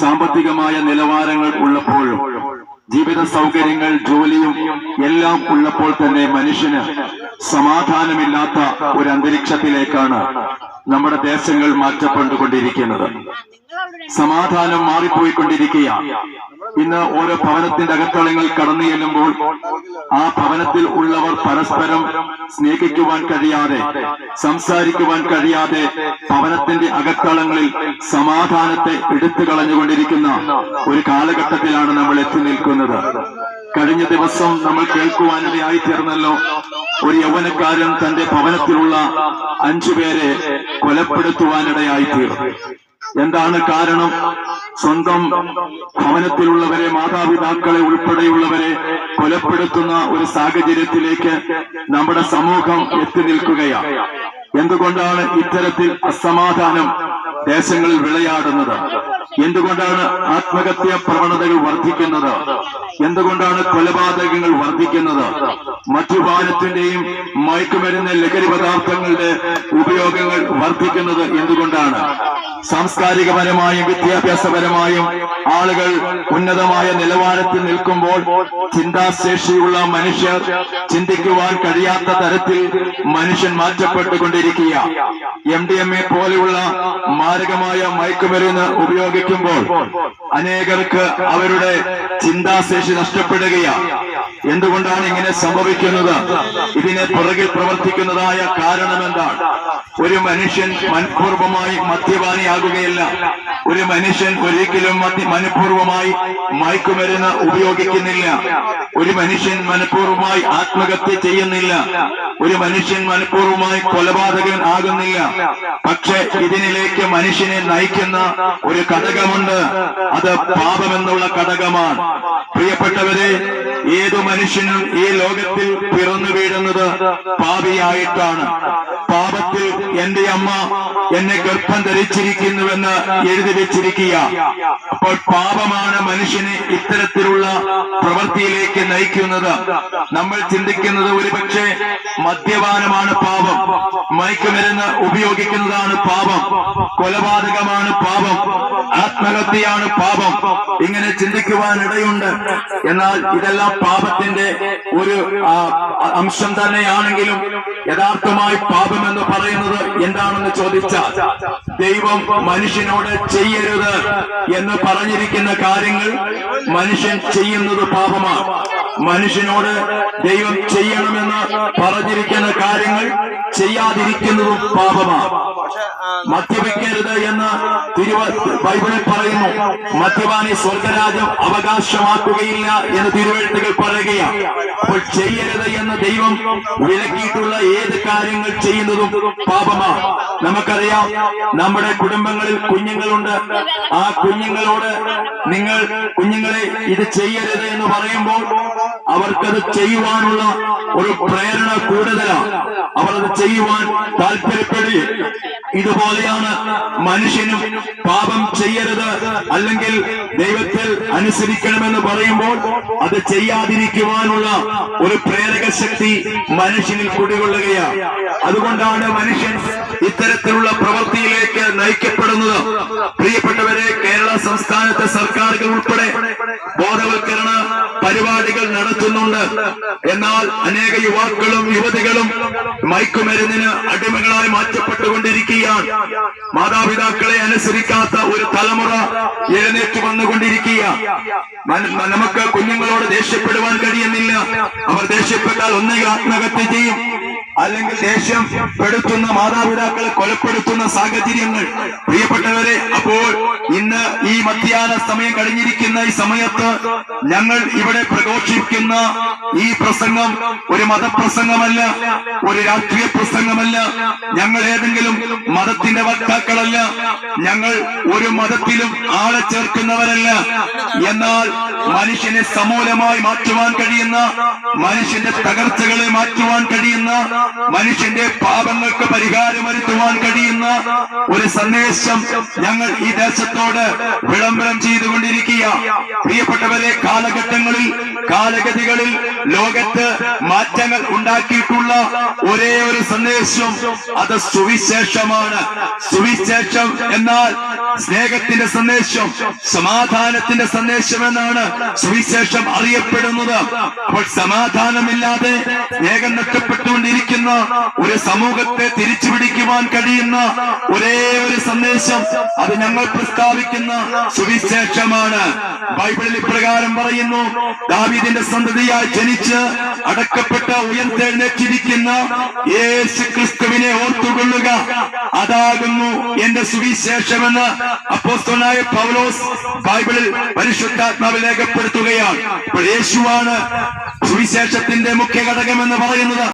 സാമ്പത്തികമായ നിലവാരങ്ങൾ ഉള്ളപ്പോഴും ജീവിത സൗകര്യങ്ങൾ ജോലിയും എല്ലാം ഉള്ളപ്പോൾ തന്നെ മനുഷ്യന് സമാധാനമില്ലാത്ത ഒരു അന്തരീക്ഷത്തിലേക്കാണ് നമ്മുടെ ദേശങ്ങൾ മാറ്റപ്പെട്ടുകൊണ്ടിരിക്കുന്നത്. സമാധാനം മാറിപ്പോയിക്കൊണ്ടിരിക്കുകയാണ്. ഇന്ന് ഓരോ ഭവനത്തിന്റെ അകത്തളങ്ങൾ കടന്നു ചെല്ലുമ്പോൾ ആ ഭവനത്തിൽ ഉള്ളവർ പരസ്പരം സ്നേഹിക്കുവാൻ കഴിയാതെ സംസാരിക്കുവാൻ കഴിയാതെ ഭവനത്തിന്റെ അകത്തളങ്ങളിൽ സമാധാനത്തെ എടുത്തു കളഞ്ഞുകൊണ്ടിരിക്കുന്ന ഒരു കാലഘട്ടത്തിലാണ് നമ്മൾ എത്തി നിൽക്കുന്നത്. കഴിഞ്ഞ ദിവസം നമ്മൾ കേൾക്കുവാനിടയായി തീർന്നല്ലോ ഒരു യൗവനക്കാരൻ തന്റെ ഭവനത്തിലുള്ള അഞ്ചുപേരെ കൊലപ്പെടുത്തുവാനിടയായി തീർന്നു എന്താണ് കാരണം? സ്വന്തം ഭവനത്തിലുള്ളവരെ മാതാപിതാക്കളെ ഉൾപ്പെടെയുള്ളവരെ കൊലപ്പെടുത്തുന്ന ഒരു സാഹചര്യത്തിലേക്ക് നമ്മുടെ സമൂഹം എത്തി നിൽക്കുകയാണ്. എന്തുകൊണ്ടാണ് ഇത്തരത്തിൽ അസമാധാനം ദേശങ്ങളിൽ വിളയാടുന്നത്? എന്തുകൊണ്ടാണ് ആത്മഹത്യാ പ്രവണതകൾ വർദ്ധിക്കുന്നത്? എന്തുകൊണ്ടാണ് കൊലപാതകങ്ങൾ വർദ്ധിക്കുന്നത്? മദ്യപാനത്തിന്റെയും മയക്കുമരുന്ന് ലഹരി പദാർത്ഥങ്ങളുടെ ഉപയോഗങ്ങൾ വർദ്ധിക്കുന്നത് എന്തുകൊണ്ടാണ്? സാംസ്കാരികപരമായും വിദ്യാഭ്യാസപരമായും ആളുകൾ ഉന്നതമായ നിലവാരത്തിൽ നിൽക്കുമ്പോൾ ചിന്താശേഷിയുള്ള മനുഷ്യർ ചിന്തിക്കുവാൻ കഴിയാത്ത തരത്തിൽ മനുഷ്യൻ മാറ്റപ്പെട്ടുകൊണ്ടിരിക്കുക എം ഡി എം എ പോലെയുള്ള മാരകമായ മയക്കുമരുന്ന് ഉപയോഗിക്കുമ്പോൾ അനേകർക്ക് അവരുടെ ചിന്താശേഷി നഷ്ടപ്പെടുകയാണ് എന്തുകൊണ്ടാണ് ഇങ്ങനെ സംഭവിക്കുന്നത്? ഇതിനെ പുറകിൽ പ്രവർത്തിക്കുന്നതായ കാരണം എന്താണ് ഒരു മനുഷ്യൻ മനഃപൂർവമായി മദ്യപാനിയാകുകയില്ല. ഒരു മനുഷ്യൻ ഒരിക്കലും മനഃപൂർവമായി മയക്കുമരുന്ന് ഉപയോഗിക്കുന്നില്ല. ഒരു മനുഷ്യൻ മനഃപൂർവമായി ആത്മഹത്യ ചെയ്യുന്നില്ല. ഒരു മനുഷ്യൻ മനഃപൂർവമായി കൊലപാതകൻ ആകുന്നില്ല. പക്ഷെ ഇതിനിലേക്ക് മനുഷ്യനെ നയിക്കുന്ന ഒരു ഘടകമുണ്ട്. അത് പാപമെന്നുള്ള ഘടകമാണ്. പ്രിയപ്പെട്ടവരെ ഏതു മനുഷ്യനും ഈ ലോകത്തിൽ പിറന്നു വീഴുന്നത് പാപിയായിട്ടാണ്. പാപത്തിൽ എന്റെ അമ്മ എന്നെ ഗർഭം ധരിച്ചിരിക്കുന്നുവെന്ന് എഴുതി വെച്ചിരിക്കുക. അപ്പോൾ പാപമാണ് മനുഷ്യനെ ഇത്തരത്തിലുള്ള പ്രവൃത്തിയിലേക്ക് നയിക്കുന്നത്. നമ്മൾ ചിന്തിക്കുന്നത് ഒരുപക്ഷെ മദ്യപാനമാണ് പാപം. മയക്കുമരുന്ന് ഉപയോഗിക്കുന്നതാണ് പാപം. കൊലപാതകമാണ് പാപം. ആത്മഹത്യയാണ് പാപം. ഇങ്ങനെ ചിന്തിക്കുവാനിടയുണ്ട്. എന്നാൽ ഇതെല്ലാം പാപത്തിന്റെ ഒരു അംശം തന്നെയാണെങ്കിലും യഥാർത്ഥമായി പാപം എന്ന് പറയുന്നത് എന്താണെന്ന് ചോദിച്ചാൽ ദൈവം മനുഷ്യനോട് ചെയ്യരുത് എന്ന് പറഞ്ഞിരിക്കുന്ന കാര്യങ്ങൾ മനുഷ്യൻ ചെയ്യുന്നത് പാപമാണ്. മനുഷ്യനോട് ദൈവം ചെയ്യണമെന്ന് പറഞ്ഞിരിക്കുന്ന കാര്യങ്ങൾ ചെയ്യാതിരിക്കുന്നതും പാപമാണ്. മദ്യപിക്കരുത് എന്ന് ബൈബിളിൽ പറയുന്നു. മദ്യപാനി സ്വർഗരാജ്യം അവകാശമാക്കുകയില്ല എന്ന് തിരുവഴുത്തുകൾ പറയുകയാണ് അപ്പോൾ ചെയ്യരുത് എന്ന് ദൈവം വിലക്കിയിട്ടുള്ള ഏത് കാര്യങ്ങൾ ചെയ്യുന്നതും പാപമാണ് നമുക്കറിയാം നമ്മുടെ കുടുംബങ്ങളിൽ കുഞ്ഞുങ്ങളുണ്ട്. ആ കുഞ്ഞുങ്ങളോട് നിങ്ങൾ കുഞ്ഞുങ്ങളെ ഇത് ചെയ്യരുത് എന്ന് പറയുമ്പോൾ അവർക്കത് ചെയ്യുവാനുള്ള ഒരു പ്രേരണ കൂടുതലാണ് അവർ അത് ചെയ്യുവാൻ താല്പര്യപ്പെടുകയും ഇതുപോലെയാണ് മനുഷ്യനും പാപം ചെയ്യരുത്. അല്ലെങ്കിൽ ദൈവത്തിൽ അനുസരിക്കണമെന്ന് പറയുമ്പോൾ അത് ചെയ്യാതിരിക്കുവാനുള്ള ഒരു പ്രേരക ശക്തി മനുഷ്യനിൽ കുടികൊള്ളുകയാണ് അതുകൊണ്ടാണ് മനുഷ്യൻ ഇത്തരത്തിലുള്ള പ്രവൃത്തിയിലേക്ക് നയിക്കപ്പെടുന്നത്. പ്രിയപ്പെട്ടവരെ കേരള സംസ്ഥാനത്തെ സർക്കാരുകൾ ഉൾപ്പെടെ ബോധവൽക്കരണ പരിപാടികൾ നടത്തുന്നുണ്ട് എന്നാൽ അനേക യുവാക്കളും യുവതികളും മയക്കുമരുന്നിന് അടിമകളായി മാറ്റപ്പെട്ടുകൊണ്ടിരിക്കുകയാണ്. മാതാപിതാക്കളെ അനുസരിക്കാത്ത ഒരു തലമുറ എഴുന്നേറ്റ് വന്നുകൊണ്ടിരിക്കുക മന- നമുക്ക് കുഞ്ഞുങ്ങളോട് ദേഷ്യപ്പെടുവാൻ കഴിയുന്നില്ല. അവർ ദേഷ്യപ്പെട്ടാൽ ഒന്നുകിൽ ആത്മഹത്യ ചെയ്യും. അല്ലെങ്കിൽ ദേഷ്യം പെടുത്തുന്ന മാതാപിതാക്കളെ കൊലപ്പെടുത്തുന്ന സാഹചര്യങ്ങൾ. പ്രിയപ്പെട്ടവരെ അപ്പോൾ ഇന്ന് ഈ മധ്യാഹ്ന സമയം കഴിഞ്ഞിരിക്കുന്ന ഈ സമയത്ത് ഞങ്ങൾ ഇവിടെ പ്രഘോഷിക്കുന്ന ഈ പ്രസംഗം ഒരു മതപ്രസംഗമല്ല ഒരു രാഷ്ട്രീയ പ്രസംഗമല്ല ഞങ്ങൾ ഏതെങ്കിലും മതത്തിന്റെ വക്താക്കളല്ല ഞങ്ങൾ ഒരു മതത്തിലും ആളെ ചേർക്കുന്നവരല്ല. എന്നാൽ മനുഷ്യനെ സമൂലമായി മാറ്റുവാൻ കഴിയുന്ന മനുഷ്യന്റെ തകർച്ചകളെ മാറ്റുവാൻ കഴിയുന്ന മനുഷ്യന്റെ പാപങ്ങൾക്ക് പരിഹാരം വരുത്തുവാൻ കഴിയുന്ന ഒരു സന്ദേശം ഞങ്ങൾ ഈ ദേശത്തോട് വിളംബരം ചെയ്തുകൊണ്ടിരിക്കുക. പ്രിയപ്പെട്ടവരെ കാലഘട്ടങ്ങളിൽ കാലഗതികളിൽ ലോകത്ത് മാറ്റങ്ങൾ ഉണ്ടാക്കിയിട്ടുള്ള ഒരേ ഒരു സന്ദേശം അത് സുവിശേഷമാണ്. സുവിശേഷം എന്നാൽ സ്നേഹത്തിന്റെ സന്ദേശം സമാധാനത്തിന്റെ സന്ദേശം എന്നാണ് സുവിശേഷം അറിയപ്പെടുന്നത്. അപ്പോൾ സമാധാനമില്ലാതെ സ്നേഹം നഷ്ടപ്പെട്ടുകൊണ്ടിരിക്കുന്ന ഒരു സമൂഹത്തെ തിരിച്ചു പിടിക്കുവാൻ കഴിയുന്ന ഒരേ ഒരു സന്ദേശം അത് ഞങ്ങൾ പ്രസ്താവിക്കുന്ന സുവിശേഷമാണ്. ബൈബിളിൽ ഇപ്രകാരം പറയുന്നു ദാവീദിന്റെ സന്തതിയായി ജനിച്ച് അടക്കപ്പെട്ട ഉയർത്തെഴുന്നേറ്റിരിക്കുന്ന യേശു ക്രിസ്തുവിനെ ഓർത്തുകൊള്ളുക. അതാകുന്നു എന്റെ സുവിശേഷമെന്ന് അപ്പോസ്തലനായ പൗലോസ് ബൈബിളിൽ പരിശുദ്ധാത്മാവ് രേഖപ്പെടുത്തുകയാണ്. യേശുവാണ് സുവിശേഷത്തിന്റെ മുഖ്യ ഘടകം എന്ന് പറയുന്നത്.